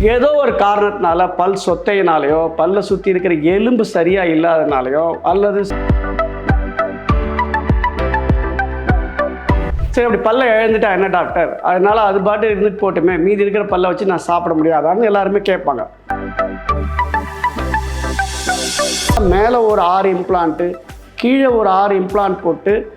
ஏதோ ஒரு காரணத்தினால பல் சொத்தையினாலேயோ பல்ல சுற்றி இருக்கிற எலும்பு சரியாக இல்லாதனாலையோ அல்லது சரி அப்படி பல்ல இழந்துட்டா என்ன டாக்டர்? அதனால அது பாட்டு இருந்துட்டு போட்டுமே மீதி இருக்கிற பல்ல வச்சு நான் சாப்பிட முடியாதான்னு எல்லாருமே கேட்பாங்க. மேலே ஒரு ஆறு இம்ப்ளான்ட்டு கீழே ஒரு ஆறு இம்ப்ளான்ட் போட்டு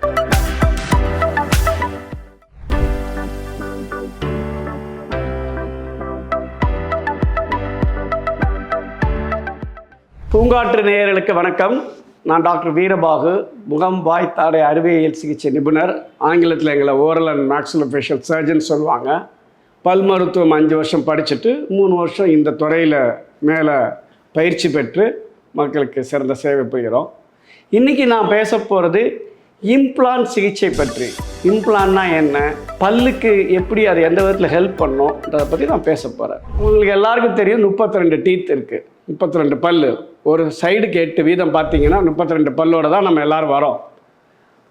பூங்காற்று நேயர்களுக்கு வணக்கம். நான் டாக்டர் வீரபாகு முகம் வாய் தாடை அறுவையியல் சிகிச்சை நிபுணர். ஆங்கிலத்தில் எங்களை ஓரல் அண்ட் மேக்ஸிலோஃபேஷியல் சர்ஜன் சொல்லுவாங்க. பல் மருத்துவம் அஞ்சு வருஷம் படிச்சுட்டு மூணு வருஷம் இந்த துறையில் மேலே பயிற்சி பெற்று மக்களுக்கு சிறந்த சேவை புரிகிறோம். இன்றைக்கி நான் பேச போகிறது இம்ப்ளான் சிகிச்சை பற்றி. இம்ப்ளான்னா என்ன? பல்லுக்கு எப்படி அது எந்த விதத்தில் ஹெல்ப் பண்ணோன்றதை பற்றி நான் பேச போகிறேன் உங்களுக்கு எல்லாருக்கும் தெரியும் முப்பத்தி ரெண்டு டீத் இருக்குது முப்பத்தி ரெண்டு பல்லு. ஒரு சைடுக்கு எட்டு வீதம் பார்த்தீங்கன்னா முப்பத்தி ரெண்டு பல்லோடு தான் நம்ம எல்லாரும் வரோம்.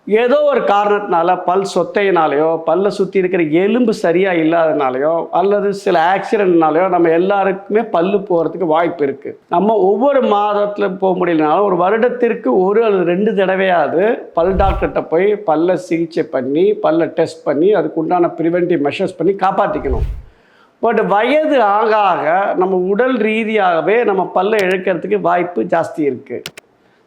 ஏதோ ஒரு காரணத்தினால பல் சொத்தையினாலேயோ பல்லை சுற்றி இருக்கிற எலும்பு சரியாக இல்லாதனாலேயோ அல்லது சில ஆக்சிடென்ட்னாலேயோ நம்ம எல்லாருக்குமே பல்லு போகிறதுக்கு வாய்ப்பு இருக்குது நம்ம ஒவ்வொரு மாதத்தில் போக முடியலனாலும் ஒரு வருடத்திற்கு ஒரு அல்லது ரெண்டு தடவையாவது பல் டாக்டர்கிட்ட போய் பல்ல சிகிச்சை பண்ணி பல்ல டெஸ்ட் பண்ணி அதுக்கு உண்டான ப்ரிவென்டிவ் மெஷர்ஸ் பண்ணி காப்பாற்றிக்கணும் பட் வயது ஆக ஆக நம்ம உடல் ரீதியாகவே நம்ம பல்லை இழக்கிறதுக்கு வாய்ப்பு ஜாஸ்தி இருக்குது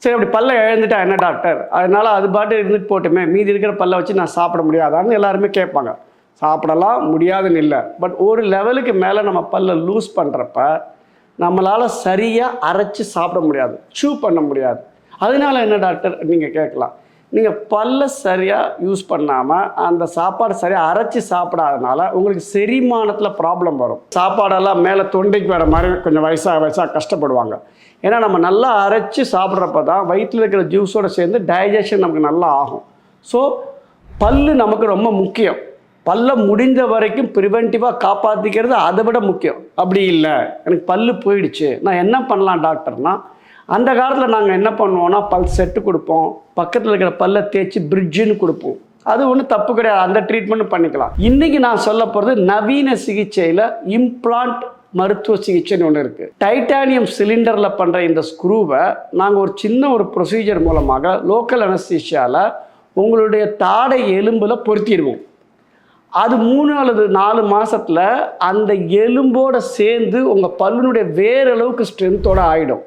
சரி அப்படி பல்லை இழந்துட்டா என்ன டாக்டர் அதனால் அது பாட்டு இருந்துட்டு போட்டுமே. மீதி இருக்கிற பல்லை வச்சு நான் சாப்பிட முடியாதான்னு எல்லாருமே கேட்பாங்க. சாப்பிடலாம் முடியாதுன்னு இல்லை. பட் ஒரு லெவலுக்கு மேலே நம்ம பல்லை லூஸ் பண்ணுறப்ப நம்மளால் சரியாக அரைச்சி சாப்பிட முடியாது. ஷூ பண்ண முடியாது. அதனால என்ன டாக்டர் நீங்கள் கேட்கலாம். நீங்கள் பல்ல சரியாக யூஸ் பண்ணாமல் அந்த சாப்பாடு சரியாக அரைச்சி சாப்பிடாதனால உங்களுக்கு செரிமானத்தில் ப்ராப்ளம் வரும். சாப்பாடெல்லாம் மேலே தொண்டைக்கு வர மாதிரி கொஞ்சம் வயசாக வயசாக கஷ்டப்படுவாங்க. ஏன்னா நம்ம நல்லா அரைச்சி சாப்பிட்றப்ப தான் வயிற்றில் இருக்கிற ஜூஸோடு சேர்ந்து டைஜஷன் நமக்கு நல்லா ஆகும். ஸோ பல்லு நமக்கு ரொம்ப முக்கியம். பல்ல முடிஞ்ச வரைக்கும் ப்ரிவென்டிவாக காப்பாற்றிக்கிறது அதை விட முக்கியம். அப்படி இல்லை. எனக்கு பல்லு போயிடுச்சு. நான் என்ன பண்ணலாம் டாக்டர்னால் அந்த காலத்தில் நாங்கள் என்ன பண்ணுவோம்னா பல் செட்டு கொடுப்போம். பக்கத்தில் இருக்கிற பல்லை தேய்ச்சி பிரிட்ஜுன்னு கொடுப்போம். அது ஒன்றும் தப்பு கிடையாது. அந்த ட்ரீட்மெண்ட்டும் பண்ணிக்கலாம். இன்றைக்கி நான் சொல்ல போகிறது நவீன சிகிச்சையில் இம்ப்ளான்ட் மருத்துவ சிகிச்சைன்னு ஒன்று இருக்குது டைட்டானியம் சிலிண்டரில் பண்ணுற இந்த ஸ்க்ரூவை நாங்கள் ஒரு சின்ன ஒரு ப்ரொசீஜர் மூலமாக லோக்கல் அனஸ்தீஷியாவில் உங்களுடைய தாடை எலும்பில் பொருத்திடுவோம். அது மூணு அல்லது நாலு மாதத்தில் அந்த எலும்போட சேர்ந்து உங்கள் பல்லுனுடைய வேற அளவுக்கு ஆகிடும்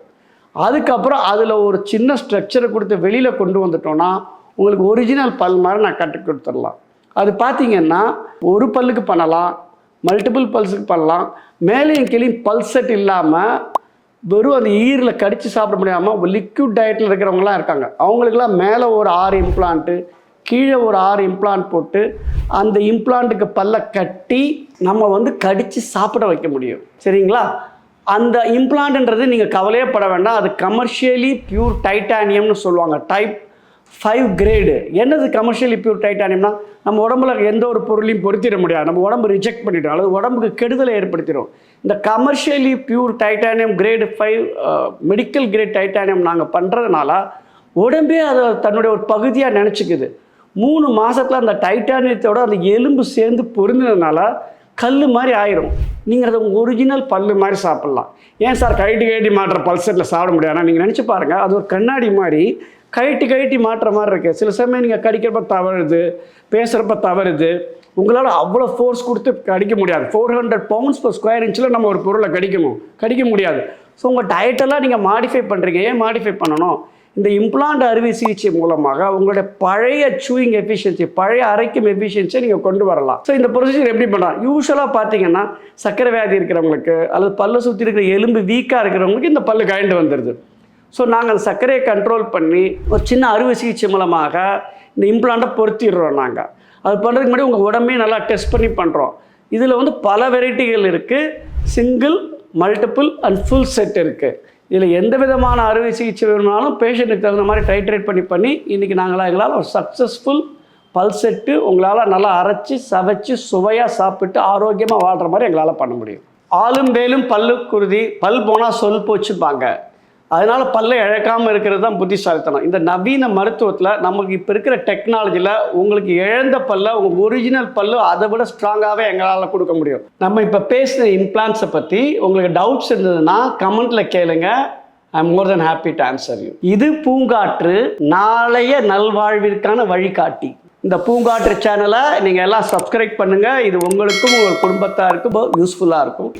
அதுக்கப்புறம் அதில் ஒரு சின்ன ஸ்ட்ரக்சரை கொடுத்து வெளியில் கொண்டு வந்துட்டோம்னா உங்களுக்கு ஒரிஜினல் பல் மாதிரி நான் கட்டி கொடுத்துடலாம். அது பார்த்தீங்கன்னா ஒரு பல்லுக்கு பண்ணலாம் மல்டிபிள் பல்ஸுக்கு பண்ணலாம் மேலேயும் கீழேயும் பல்செட் இல்லாமல் வெறும் அந்த ஈரில் கடித்து சாப்பிட முடியாமல் லிக்விட் டயட்டில் இருக்கிறவங்களாம் இருக்காங்க. அவங்களுக்குலாம் மேலே ஒரு ஆறு இம்ப்ளான்ட்டு கீழே ஒரு ஆறு இம்ப்ளான்ட் போட்டு அந்த இம்ப்ளான்ட்டுக்கு பல்ல கட்டி நம்ம வந்து கடித்து சாப்பிட வைக்க முடியும். சரிங்களா? அந்த இம்ப்ளான்ட்ன்றது நீங்கள் கவலையே பட வேண்டாம். அது கமர்ஷியலி பியூர் டைட்டானியம்னு சொல்லுவாங்க. டைப் ஃபைவ் கிரேடு என்னது கமர்ஷியலி பியூர் டைட்டானியம்னா நம்ம உடம்புல எந்த ஒரு பொருளையும் பொருத்திட முடியாது. நம்ம உடம்பு ரிஜெக்ட் பண்ணிவிடும் அல்லது உடம்புக்கு கெடுதலை ஏற்படுத்திடும். இந்த commercially pure titanium grade five medical grade titanium நாங்கள் பண்ணுறதுனால உடம்பே அதை தன்னுடைய ஒரு பகுதியாக நினச்சிக்குது. மூணு மாதத்தில் அந்த டைட்டானியத்தோட அந்த எலும்பு சேர்ந்து பொருந்தினதுனால கல் மாதிரி ஆயிடும். நீங்கள் அதை ஒரிஜினல் பல்லு மாதிரி சாப்பிட்லாம். ஏன் சார் கைட்டு கைட்டி மாட்டுற பல்செட்டில் சாப்பிட முடியாதுன்னா நீங்கள் நினச்சி பாருங்கள் அது ஒரு கண்ணாடி மாதிரி கைட்டு கைட்டி மாட்டுற மாதிரி இருக்குது சில சமயம் நீங்கள் கடிக்கிறப்ப தவறுது பேசுகிறப்ப தவறுது. உங்களால் அவ்வளோ ஃபோர்ஸ் கொடுத்து கடிக்க முடியாது. Four hundred pounds per square இன்ச்சில் நம்ம ஒரு பொருளை கடிக்கணும். கடிக்க முடியாது. ஸோ உங்கள் டயட்டெல்லாம் நீங்கள் மாடிஃபை பண்ணுறீங்க ஏன் மாடிஃபை பண்ணணும்? இந்த இம்ப்ளான்ட் அறுவை சிகிச்சை மூலமாக உங்களுடைய பழைய சூயிங் எஃபிஷியன்சி பழைய அரைக்கும் எஃபிஷியன்சியை நீங்கள் கொண்டு வரலாம். ஸோ இந்த ப்ரொசீஜர் எப்படி பண்ணலாம் யூஸ்வலாக பார்த்தீங்கன்னா சக்கரை வியாதி இருக்கிறவங்களுக்கு அல்லது பல்ல சுற்றி இருக்கிற எலும்பு வீக்காக இருக்கிறவங்களுக்கு இந்த பல்லு கழண்டு வந்துடுது ஸோ நாங்கள் அந்த சர்க்கரையை கண்ட்ரோல் பண்ணி ஒரு சின்ன அறுவை சிகிச்சை மூலமாக இந்த இம்ப்ளாண்ட்டை பொருத்திடுறோம் நாங்கள் அது பண்ணுறதுக்கு முன்னாடி உங்கள் உடம்பையும் நல்லா டெஸ்ட் பண்ணி பண்ணுறோம் இதில் வந்து பல வெரைட்டிகள் இருக்குது single multiple and full set இருக்குது இதில் எந்த விதமான அறுவை சிகிச்சை வேணும்னாலும் பேஷண்ட்டுக்கு தகுந்த மாதிரி டைட்ரேட் பண்ணி பண்ணி இன்றைக்கி நாங்களாம் எங்களால் ஒரு சக்ஸஸ்ஃபுல் பல் செட்டு உங்களால் நல்லா அரைச்சி சவைச்சு சுவையாக சாப்பிட்டு ஆரோக்கியமாக வாழ்கிற மாதிரி எங்களால் பண்ண முடியும். ஆளும் வேலும் பல்லு குருதி பல் போனால் சொல் போச்சுப்பாங்க அதனால் பல்லை இழக்காமல் இருக்கிறது தான் புத்திசாலித்தனம். இந்த நவீன மருத்துவத்தில் நமக்கு இப்போ இருக்கிற டெக்னாலஜியில் உங்களுக்கு இழந்த பல்ல உங்கள் ஒரிஜினல் பல்லு அதை விட ஸ்ட்ராங்காகவே எங்களால் கொடுக்க முடியும். நம்ம இப்போ பேசின இம்ப்ளான்ஸை பற்றி உங்களுக்கு டவுட்ஸ் இருந்ததுன்னா கமெண்ட்டில் கேளுங்க. I am more than happy to answer you இது பூங்காற்று நாளைய நல்வாழ்விற்கான வழிகாட்டி. இந்த பூங்காற்று சேனலை நீங்கள் எல்லாம் சப்ஸ்கிரைப் பண்ணுங்கள் இது உங்களுக்கும் உங்கள் குடும்பத்தாருக்கும் யூஸ்ஃபுல்லாக இருக்கும்.